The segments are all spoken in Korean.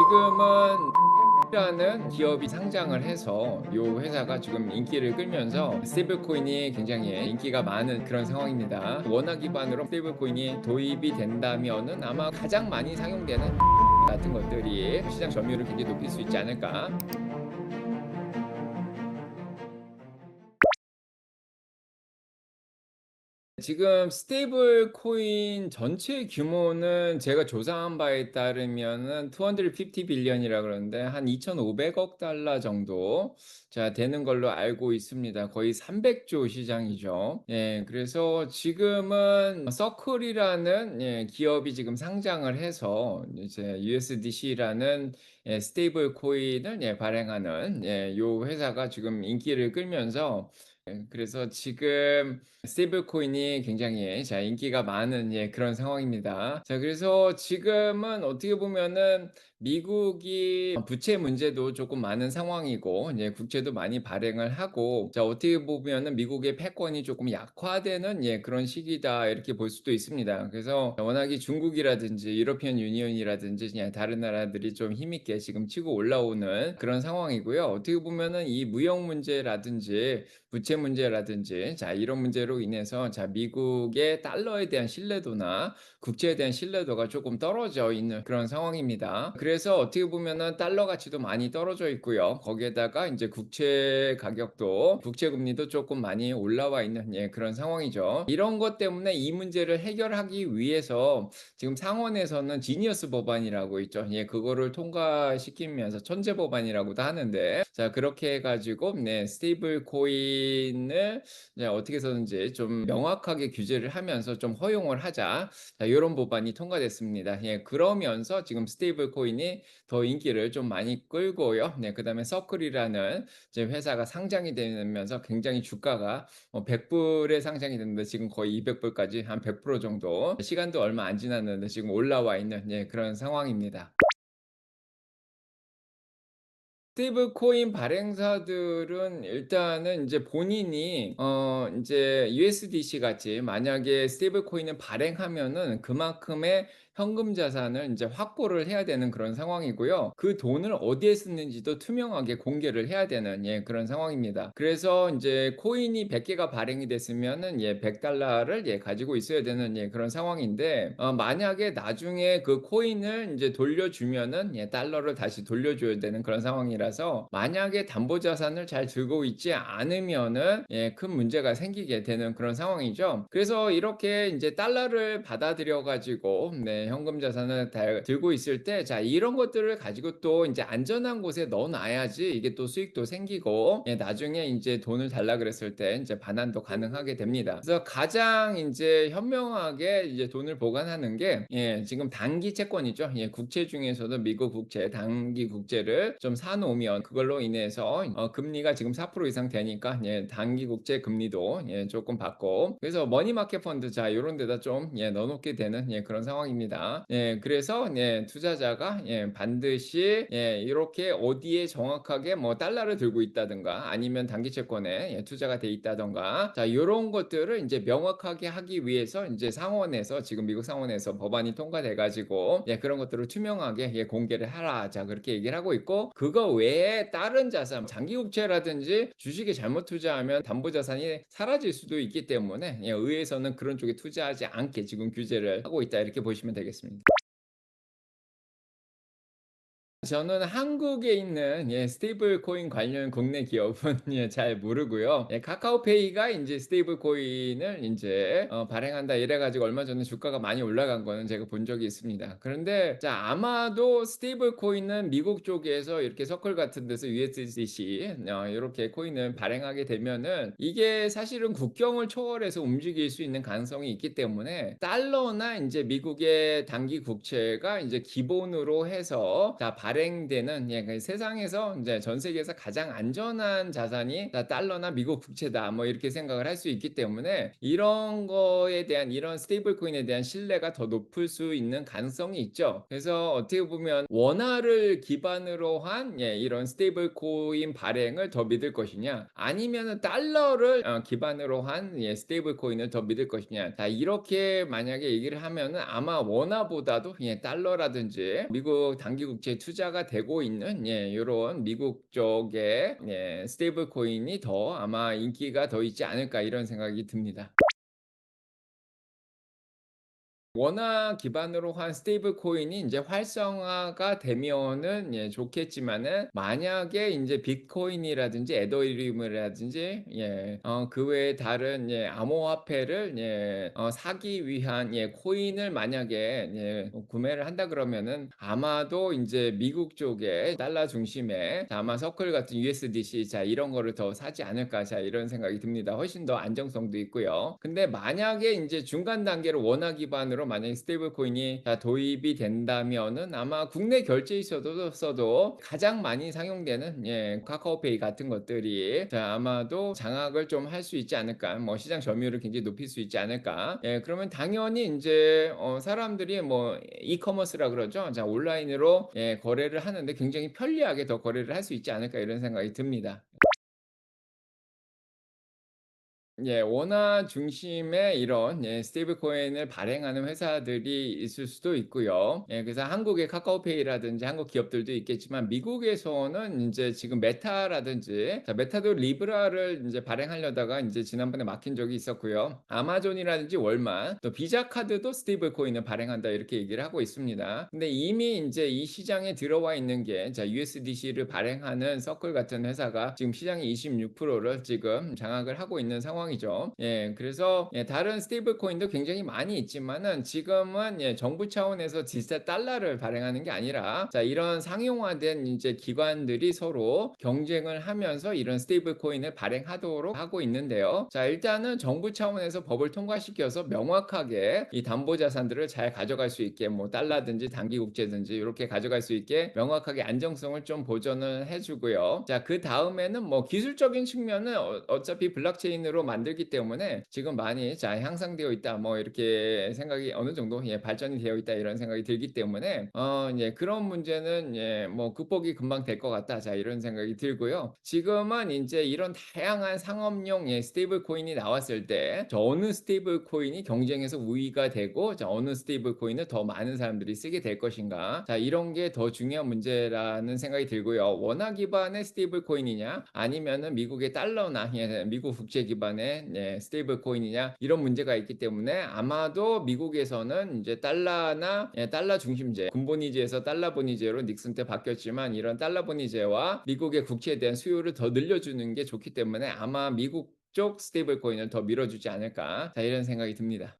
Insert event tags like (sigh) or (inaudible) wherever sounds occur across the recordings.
지금은 라는 기업이 상장을 해서 이 회사가 지금 인기를 끌면서 스테이블 코인이 굉장히 인기가 많은 그런 상황입니다. 원화 기반으로 스테이블 코인이 도입이 된다면은 아마 가장 많이 사용되는 같은 것들이 시장 점유율을 굉장히 높일 수 있지 않을까 지금 스테이블 코인 전체 규모는 제가 조사한 바에 따르면은 250 빌리언이라 그러는데 한 2,500억 달러 정도 자 되는 걸로 알고 있습니다. 거의 300조 시장이죠. 예, 그래서 지금은 서클이라는 예, 기업이 지금 상장을 해서 이제 USDC라는 예, 스테이블 코인을 예, 발행하는 예, 요 회사가 지금 인기를 끌면서 예, 그래서 지금 스테이블 코인이 굉장히 자 인기가 많은 예 그런 상황입니다. 자 그래서 지금은 어떻게 보면은 미국이 부채 문제도 조금 많은 상황이고 이제 국채도 많이 발행을 하고 자 어떻게 보면은 미국의 패권이 조금 약화되는 예 그런 시기다 이렇게 볼 수도 있습니다. 그래서 워낙에 중국이라든지 유러피언 유니언이라든지 그냥 다른 나라들이 좀 힘있게 지금 치고 올라오는 그런 상황이고요. 어떻게 보면은 이 무역 문제라든지 부채 문제라든지 자 이런 문제로 인해서 자 미국의 달러에 대한 신뢰도나 국채에 대한 신뢰도가 조금 떨어져 있는 그런 상황입니다. 그래 서 어떻게 보면은 달러 가치도 많이 떨어져 있고요. 거기에다가 이제 국채 가격도 국채 금리도 조금 많이 올라와 있는 예 그런 상황이죠. 이런 것 때문에 이 문제를 해결하기 위해서 지금 상원에서는 지니어스 법안이라고 있죠. 예 그거를 통과시키면서 천재 법안이라고도 하는데 자 그렇게 해 가지고 네 스테이블 코인을 네, 어떻게 해서든지 좀 명확하게 규제를 하면서 좀 허용을 하자. 자, 이런 법안이 통과됐습니다. 예, 그러면서 지금 스테이블 코인 이 더 인기를 좀 많이 끌고요. 네, 그 다음에 서클이라는 이제 회사가 상장이 되면서 굉장히 주가가 뭐 100불에 상장이 됐는데 지금 거의 200불까지 한 100% 정도 시간도 얼마 안 지났는데 지금 올라와 있는 예, 그런 상황입니다. 스테이블 코인 발행사들은 일단은 이제 본인이 어 인제 USDC 같이 만약에 스테이블 코인을 발행하면은 그만큼의 현금 자산을 인제 확보를 해야 되는 그런 상황이고요. 그 돈을 어디에 쓰는지도 투명하게 공개를 해야 되는 예 그런 상황입니다. 그래서 인제 코인이 100 개가 발행이 됐으면은 예 100 달러를 예 가지고 있어야 되는 예 그런 상황인데 어 만약에 나중에 그 코인을 인제 돌려주면은 예 달러를 다시 돌려줘야 되는 그런 상황이라서 만약에 담보 자산을 잘 들고 있지 않으면은 예 큰 문제가 생기게 되는 그런 상황이죠. 그래서 이렇게 인제 달러를 받아들여 가지고 네 현금 자산을 달 들고 있을 때 자 이런 것들을 가지고 또 인제 안전한 곳에 넣어 놔야지 이게 또 수익도 생기고 예 나중에 인제 돈을 달라 그랬을 때 인제 반환도 가능하게 됩니다. 그래서 가장 인제 현명하게 이제 돈을 보관하는 게 예 지금 단기 채권이죠. 예 국채 중에서도 미국 국채, 단기 국채를 좀 사 놓으면 그걸로 인해서 어 금리가 지금 4% 이상 되니까 예 단기 국채 금리도 예 쪼끔 받고 그래서 머니마켓 펀드 자 요런 데다 좀 예 넣어 놓게 되는 예 그런 상황입니다. 예 그래서 예 투자자가 예 반드시 예 이렇게 어디에 정확하게 뭐 달러를 들고 있다든가 아니면 단기 채권에 예 투자가 돼 있다든가. 자 요런 것들을 인제 명확하게 하기 위해서 인제 상원에서 지금 미국 상원에서 법안이 통과돼 가지고 예 그런 것들을 투명하게 예 공개를 하라. 자 그렇게 얘기를 하고 있고 그거 외에 다른 자산 장기 국채라든지 주식에 잘못 투자하면 담보 자산이 사라질 수도 있기 때문에 예 의회에서는 그런 쪽에 투자하지 않게 지금 규제를 하고 있다. 이렇게 보시면 되겠습니다. 저는 한국에 있는 예 스테이블 코인 관련 국내 기업은 (laughs) 예 잘 모르고요. 예 카카오페이가 인제 스테이블 코인을 인제 어 발행한다 이래 가지고 얼마 전에 주가가 많이 올라간 거는 제가 본 적이 있습니다. 그런데 자 아마도 스테이블 코인은 미국 쪽에서 이렇게 서클 같은 데서 USDC 어 요렇게 코인을 발행하게 되면은 이게 사실은 국경을 초월해서 움직일 수 있는 가능성이 있기 때문에 달러나 인제 미국의 단기 국채가 인제 기본으로 해서 자발 행되는 예그 세상에서 인제 전 세계에서 가장 안전한 자산이 다 달러나 미국 국채다 뭐 이렇게 생각을 할 수 있기 때문에 이런 거에 대한 이런 스테이블 코인에 대한 신뢰가 더 높을 수 있는 가능성이 있죠. 그래서 어떻게 보면 원화를 기반으로 한 예 이런 스테이블 코인 발행을 더 믿을 것이냐 아니면은 달러를 어 기반으로 한 예 스테이블 코인을 더 믿을 것이냐 자 이렇게 만약에 얘기를 하면은 아마 원화보다도 예 달러라든지 미국 단기 국채에 투자 투자가 되고 있는 예 요런 미국 쪽의 예 스테이블 코인이 더 아마 인기가 더 있지 않을까 이런 생각이 듭니다. 원화 기반으로 한 스테이블 코인이 인제 활성화가 되면은 예 좋겠지만은 만약에 인제 비트코인이라든지 에더리움이라든지 예 어 그 외에 다른 예 암호화폐를 예 어 사기 위한 예 코인을 만약에 예어 구매를 한다 그러면은 아마도 인제 미국 쪽에 달러 중심의 아마 서클 같은 USDC 자 이런 거를 더 사지 않을까 자 이런 생각이 듭니다. 훨씬 더 안정성도 있고요. 근데 만약에 인제 중간 단계로 원화 기반으로 만약에 스테이블 코인이 다 도입이 된다면은 아마 국내 결제에 있어도 서도 가장 많이 사용되는 예 카카오페이 같은 것들이 자 아마도 장악을 좀 할 수 있지 않을까. 뭐 시장 점유율을 굉장히 높일 수 있지 않을까. 예 그러면 당연히 인제 어 사람들이 뭐 이커머스라 그러죠. 자 온라인으로 예 거래를 하는데 굉장히 편리하게 더 거래를 할 수 있지 않을까 이런 생각이 듭니다. 예. 원화 중심의 이런 예 스테이블 코인을 발행하는 회사들이 있을 수도 있고요. 예 그래서 한국의 카카오페이라든지 한국 기업들도 있겠지만 미국에서는 인제 지금 메타라든지 자 메타도 리브라를 인제 발행하려다가 인제 지난번에 막힌 적이 있었고요. 아마존이라든지 월마트 또 비자 카드도 스테이블 코인을 발행한다 이렇게 얘기를 하고 있습니다. 근데 이미 인제 이 시장에 들어와 있는 게 자 USDC를 발행하는 서클 같은 회사가 지금 시장의 26%를 지금 장악을 하고 있는 상황 상황이죠. 예. 그래서 예 다른 스테이블 코인도 굉장히 많이 있지만은 지금은 예 정부 차원에서 디지털 달러를 발행하는 게 아니라 자 이런 상용화된 인제 기관들이 서로 경쟁을 하면서 이런 스테이블 코인을 발행하도록 하고 있는데요. 자 일단은 정부 차원에서 법을 통과시켜서 명확하게 이 담보 자산들을 잘 가져갈 수 있게 뭐 달러든지 단기 국채든지 요렇게 가져갈 수 있게 명확하게 안정성을 좀 보존을 해 주고요. 자 그 다음에는 뭐 기술적인 측면은 어 어차피 블록체인으로 만 만들기 때문에 지금 많이 자 향상되어 있다. 뭐 이렇게 생각이 어느 정도 예 발전이 되어 있다 이런 생각이 들기 때문에 어 예 그런 문제는 예 뭐 극복이 금방 될 것 같다. 자 이런 생각이 들고요. 지금은 인제 이런 다양한 상업용 예 스테이블 코인이 나왔을 때저 어느 스테이블 코인이 경쟁에서 우위가 되고 자 어느 스테이블 코인을 더 많은 사람들이 쓰게 될 것인가. 자 이런 게 더 중요한 문제라는 생각이 들고요. 원화 기반의 스테이블 코인이냐 아니면은 미국의 달러나 예 미국 국채 기반의 예 스테이블 코인이냐 이런 문제가 있기 때문에 아마도 미국에서는 인제 달러나 예 달러 중심제 군본위제에서 달러 본위제로 닉슨 때 바뀌었지만 이런 달러 본위제와 미국의 국채에 대한 수요를 더 늘려주는 게 좋기 때문에 아마 미국 쪽 스테이블 코인을 더 밀어주지 않을까 자 이런 생각이 듭니다.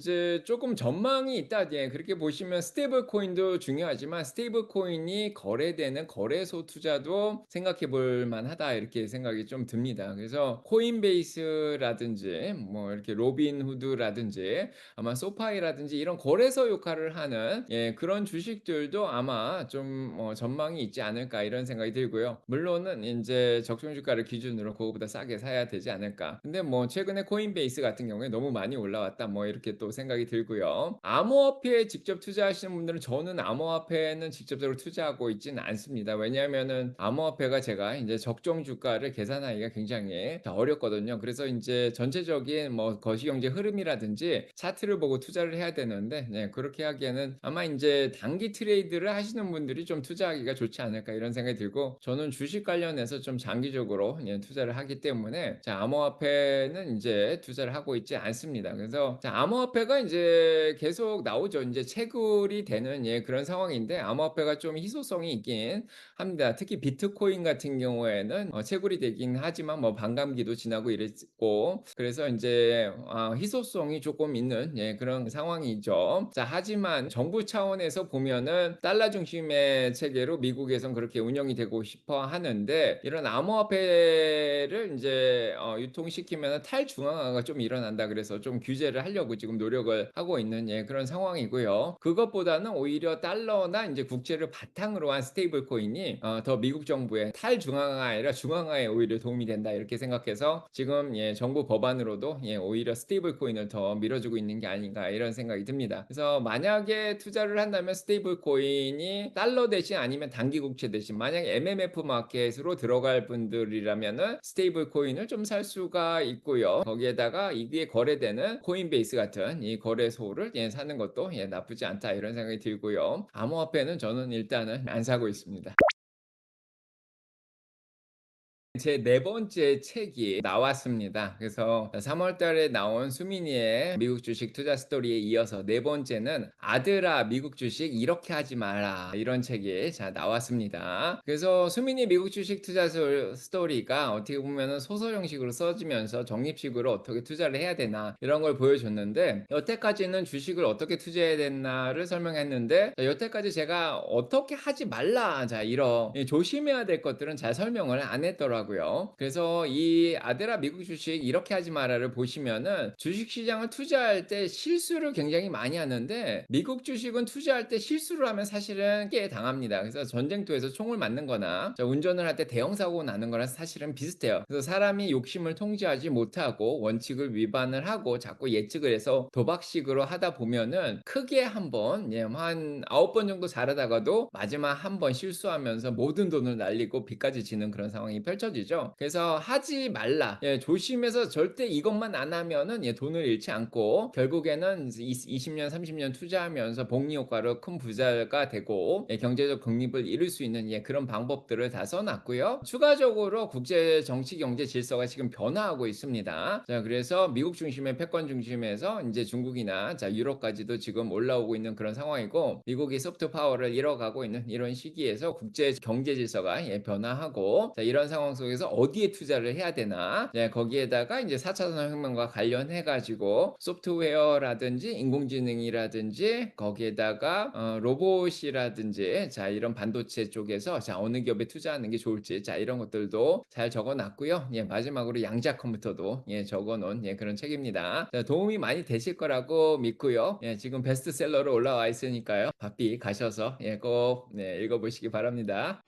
이제 쪼끔 전망이 있다. 예 그렇게 보시면 스테이블 코인도 중요하지만 '스테이블 코인이 거래되는 거래소 투자도 생각해 볼 만하다.' 이렇게 생각이 좀 듭니다. 그래서 코인베이스라든지 뭐 이렇게 로빈후드라든지 아마 소파이라든지 이런 거래소 역할을 하는 예 그런 주식들도 아마 좀 뭐 '전망이 있지 않을까.' 이런 생각이 들고요. 물론은 인제 적정 주가를 기준으로 그거보다 싸게 사야 되지 않을까. 근데 뭐 최근에 코인베이스 같은 경우에 '너무 많이 올라왔다.' 뭐 이렇게 또 생각이 들고요. 암호화폐에 직접 투자하시는 분들은 저는 암호화폐에는 직접적으로 투자하고 있지는 않습니다. 왜냐하면은 암호화폐가 제가 인제 적정 주가를 계산하기가 굉장히 어렵거든요. 그래서 인제 전체적인 뭐 거시경제 흐름이라든지 차트를 보고 투자를 해야 되는데 네 그렇게 하기에는 아마 인제 '단기 트레이드를 하시는 분들이 좀 투자하기가 좋지 않을까.' 이런 생각이 들고 저는 주식 관련해서 좀 장기적으로 예 투자를 하기 때문에 자 암호화폐는 인제 투자를 하고 있지 않습니다. 그래서 자 암호화폐 암호화폐가 인제 계속 나오죠. 인제 채굴이 되는 예 그런 상황인데 암호화폐가 좀 희소성이 있긴 합니다. 특히 비트코인 같은 경우에는 어 채굴이 되긴 하지만 뭐 반감기도 지나고 이랬고 그래서 인제 아 희소성이 쪼끔 있는 예 그런 상황이죠. 자 하지만 정부 차원에서 보면은 달러 중심의 체계로 미국에선 그렇게 운영이 되고 싶어 하는데 이런 암호화폐를 인제 어 유통시키면은 탈중앙화가 좀 일어난다 그래서 좀 규제를 하려고 지금 노력을 하고 있는 예 그런 상황이고요. 그것보다는 오히려 달러나 인제 국채를 바탕으로 한 스테이블 코인이 어 더 미국 정부의 탈중앙화가 아니라 중앙화에 오히려 도움이 된다 이렇게 생각해서 지금 예 정부 법안으로도 예 오히려 스테이블 코인을 더 밀어주고 있는 게 아닌가 이런 생각이 듭니다. 그래서 만약에 투자를 한다면 스테이블 코인이 달러 대신 아니면 단기 국채 대신 만약에 MMF 마켓으로 들어갈 분들이라면은 스테이블 코인을 좀 살 수가 있고요. 거기에다가 이 위에 거래되는 코인베이스 같은 있는 이 거래소를 예 사는 것도 예 '나쁘지 않다.' 이런 생각이 들고요. 암호화폐는 저는 일단은 안 사고 있습니다. 제 네 번째 책이 나왔습니다. 그래서 3월 달에 나온 수민이의 미국 주식 투자 스토리에 이어서 네 번째는 "아들아 미국 주식 이렇게 하지 마라." 이런 책이 자 나왔습니다. 그래서 수민이 미국 주식 투자 소 스토리가 어떻게 보면은 소설 형식으로 써지면서 적립식으로 어떻게 투자를 해야 되나 이런 걸 보여줬는데 여태까지는 주식을 어떻게 투자해야 됐나를 설명했는데 자 여태까지 제가 "어떻게 하지 말라." 자 이런 이 조심해야 될 것들은 잘 설명을 안 했더라고요. 그래서 이 "아들아 미국 주식 이렇게 하지 마라."를 보시면은 주식 시장을 투자할 때 실수를 굉장히 많이 하는데 미국 주식은 투자할 때 실수를 하면 사실은 꽤 당합니다. 그래서 전쟁터에서 총을 맞는 거나 자 운전을 할 때 대형 사고 나는 거랑 사실은 비슷해요. 그래서 사람이 욕심을 통제하지 못하고 원칙을 위반을 하고 자꾸 예측을 해서 도박식으로 하다 보면은 크게 한번 예한 9번 정도 잘하다가도 마지막 한 번 실수하면서 모든 돈을 날리고 빚까지 지는 그런 상황이 펼쳐 지죠. 그래서 하지 말라. 예 조심해서 절대 이것만 안 하면은 예 돈을 잃지 않고 결국에는 이제 이스 20년 30년 투자하면서 복리 효과로 큰 부자가 되고 예 경제적 독립을 이룰 수 있는 예 그런 방법들을 다 써 놨고요. 추가적으로 국제 정치 경제 질서가 지금 변화하고 있습니다. 자 그래서 미국 중심의 패권 중심에서 인제 중국이나 자 유럽까지도 지금 올라오고 있는 그런 상황이고 미국이 소프트 파워를 잃어가고 있는 이런 시기에서 국제 경제 질서가 예 변화하고 자 이런 상황 속에서 어디에 투자를 해야 되나 네 거기에다가 인제 4차 산업혁명과 관련해 가지고 소프트웨어라든지 인공지능이라든지 거기에다가 어 로봇이라든지 자 이런 반도체 쪽에서 자 어느 기업에 투자하는 게 좋을지 자 이런 것들도 잘 적어 놨고요. 예 마지막으로 양자 컴퓨터도 예 적어 놓은 예 그런 책입니다. 자 도움이 많이 되실 거라고 믿고요. 예 지금 베스트셀러로 올라와 있으니까요. 바삐 가셔서 예 꼭 네 읽어 보시기 바랍니다.